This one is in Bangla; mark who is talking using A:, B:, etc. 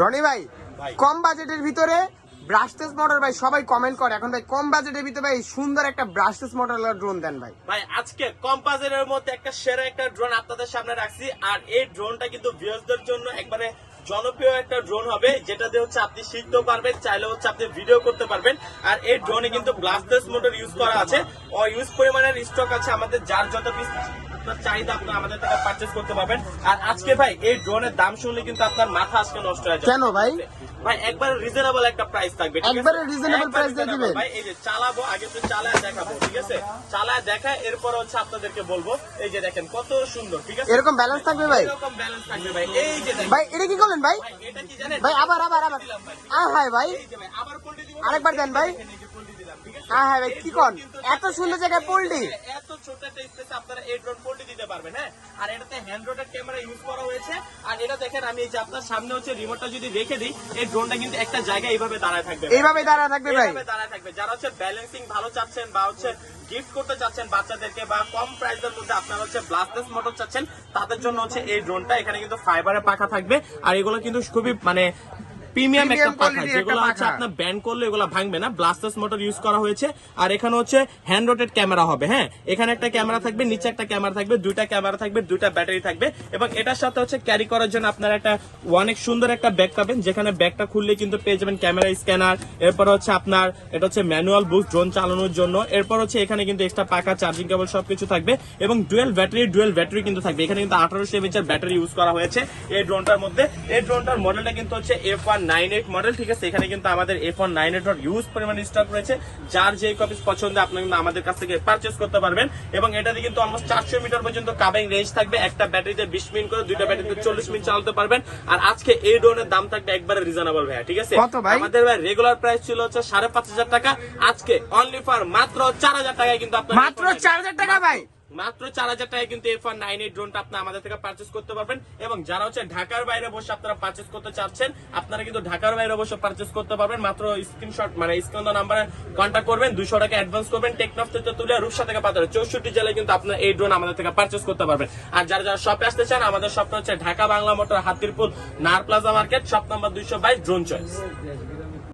A: রনি ভাই
B: ভাই।
A: কম বাজেটের ভিতরে ব্রাশলেস মোটর ভাই সবাই কমেন্ট করে। এখন ভাই কম বাজেটের ভিতরে ভাই সুন্দর একটা ব্রাশলেস মোটর ড্রোন দেন ভাই।
B: ভাই আজকে কম বাজেটের মধ্যে একটা সেরা একটা ড্রোন আপনাদের সামনে রাখছি। আর এই ড্রোনটা কিন্তু ভিউয়ার্সদের জন্য একবারে জনপ্রিয় একটা ড্রোন হবে যেটা দিয়ে হচ্ছে আপনি শিখতেও পারবেন চাইলে হচ্ছে আপনি ভিডিও করতে পারবেন। আর এই ড্রোনে কিন্তু ব্লাস্টার্স মোটর ইউজ করা আছে। ও ইউজ পরিমাণের স্টক আছে আমাদের যার যত পিস আপনার চাহিদা আপনি আমাদের থেকে পারচেস করতে পারবেন। আর আজকে ভাই এই ড্রোনের দাম শুনলে কিন্তু আপনার মাথা আজকে নষ্ট হয়ে যাবে।
A: কেন ভাই?
B: ভাই একবার রিজনেবল একটা প্রাইস থাকবে
A: একবারে reasonable
B: একবার
A: দিয়ে দিবেন?
B: ভাই এই যে চালাবো আগে তো চালায় দেখাবো ঠিক আছে? চালায় দেখা এরপর হচ্ছে আপনাদেরকে বলব এই যে দেখেন কত সুন্দর ঠিক আছে?
A: এরকম balance থাকবে ভাই?
B: এরকম ব্যালেন্স থাকবে ভাই এই যে
A: ভাই এটা কি করলেন? ভাই
B: ভাই।
A: ভাই আবার আবার আবার। আ হায় ভাই। আরেকবার দেন ভাই।
B: দেখেন এই যে পোল্ট্রি দিলাম ঠিক আছে
A: আ হায় ভাই কি কন? এত সুন্দর জায়গায় পোল্ট্রি।
B: এত ছোট একটা স্পেসে আপনারা এই ড্রোন পোল্ট্রি দিতে পারবেন হ্যাঁ? আর এটাতে হ্যান্ড রোটেড ক্যামেরা ইউজ করা হয়েছে। আর এটা দেখেন আমি এই যে আপনার সামনে হচ্ছে রিমোটটা যদি রেখে দিই এই ড্রোনটা কিন্তু একটা জায়গায় এইভাবে দাঁড়ায় থাকবে
A: এইভাবে দাঁড়া থাকবে ভাই।
B: এইভাবে দাঁড়ায় থাকবে। যারা হচ্ছে ব্যালেন্সিং ভালো চাচ্ছেন বা হচ্ছে গিফট করতে চাচ্ছেন বাচ্চাদেরকে বা কম প্রাইসের মধ্যে আপনারা হচ্ছে ব্লাস্টেস মোটর চাচ্ছেন, তাদের জন্য হচ্ছে এই ড্রোনটা এখানে কিন্তু ফাইবারের পাখা থাকবে। আর এগুলো কিন্তু খুবই মানে প্রিমিয়াম একটা পাখা যেগুলো
A: পাখা।
B: আপনার ব্যান্ড করলে এগুলো ভাঙবে না ব্লাস্টার্স মোটর ইউজ করা হয়েছে আর এখানে হচ্ছে হ্যান্ড রোটেড ক্যামেরা হবে হ্যাঁ? এখানে একটা ক্যামেরা থাকবে নিচে একটা ক্যামেরা থাকবে দুইটা ক্যামেরা থাকবে দুইটা ব্যাটারি থাকবে এবং এটার সাথে হচ্ছে ক্যারি করার জন্য আপনার একটা অনেক সুন্দর একটা ব্যাগ পাবেন যেখানে ব্যাগটা খুললে কিন্তু পেয়ে যাবেন ক্যামেরা স্ক্যানার এরপর হচ্ছে আপনার এটা হচ্ছে ম্যানুয়াল বুক ড্রোন চালানোর জন্য এরপর হচ্ছে এখানে কিন্তু এক্সট্রা পাকা চার্জিং কেবল সবকিছু থাকবে এবং ডুয়েল ব্যাটারি ডুয়েল ব্যাটারি কিন্তু থাকবে। এখানে কিন্তু আঠারোশো এমএচের ব্যাটারি ইউজ করা হয়েছে এই ড্রোনটার মধ্যে। এই ড্রোনটার মডেলটা কিন্তু হচ্ছে F one nine eight model ঠিক আছে? এখানে কিন্তু আমাদের F one nine eight use পরিমাণ স্টক রয়েছে। যার যে কপিস পছন্দ আপনি কিন্তু আমাদের কাছ থেকে পারচেস করতে পারবেন। এবং এটাতে কিন্তু অলমোস্ট চারশো মিটার পর্যন্ত কাবিং রেঞ্জ থাকবে। একটা ব্যাটারিতে বিশ মিনিট করে দুইটা ব্যাটারিতে চল্লিশ মিনিট চালাতে পারবেন। আর আজকে এই ড্রোনের দাম থাকবে একবারে রিজনেবল ভাইয়া ঠিক আছে? আমাদের ভাই রেগুলার প্রাইস ছিল হচ্ছে সাড়ে পাঁচ হাজার টাকা। আজকে অনলি ফর মাত্র চার হাজার টাকায় কিন্তু আপনার
A: মাত্র চার হাজার টাকা ভাই?
B: মাত্র চার হাজার টাকায় কিন্তু এফ নাইন এইট ড্রোনটা আপনি আমাদের থেকে পারচেস করতে পারবেন। এবং যারা হচ্ছে ঢাকার বাইরে বসে আপনারা পারচেস করতে চাচ্ছেন, আপনারা কিন্তু ঢাকার বাইরে বসে পারচেস করতে পারবেন। মাত্র স্ক্রিনশট মানে স্ক্রিন নাম্বারে কন্ট্যাক্ট করবেন দুশো টাকা অ্যাডভান্স করবেন। টেকনফ থেকে তুলে রূপসা থেকে পাতারে চৌষট্টি জেলায় কিন্তু আপনার এই ড্রোন আমাদের থেকে পারচেস করতে পারবেন। আর যারা যারা শপে আসতে চান, আমাদের শপটা হচ্ছে ঢাকা বাংলা মোটর হাতিরপুল নার প্লাজা মার্কেট শপ নাম্বার দুইশো বাইশ ড্রোন চয়েস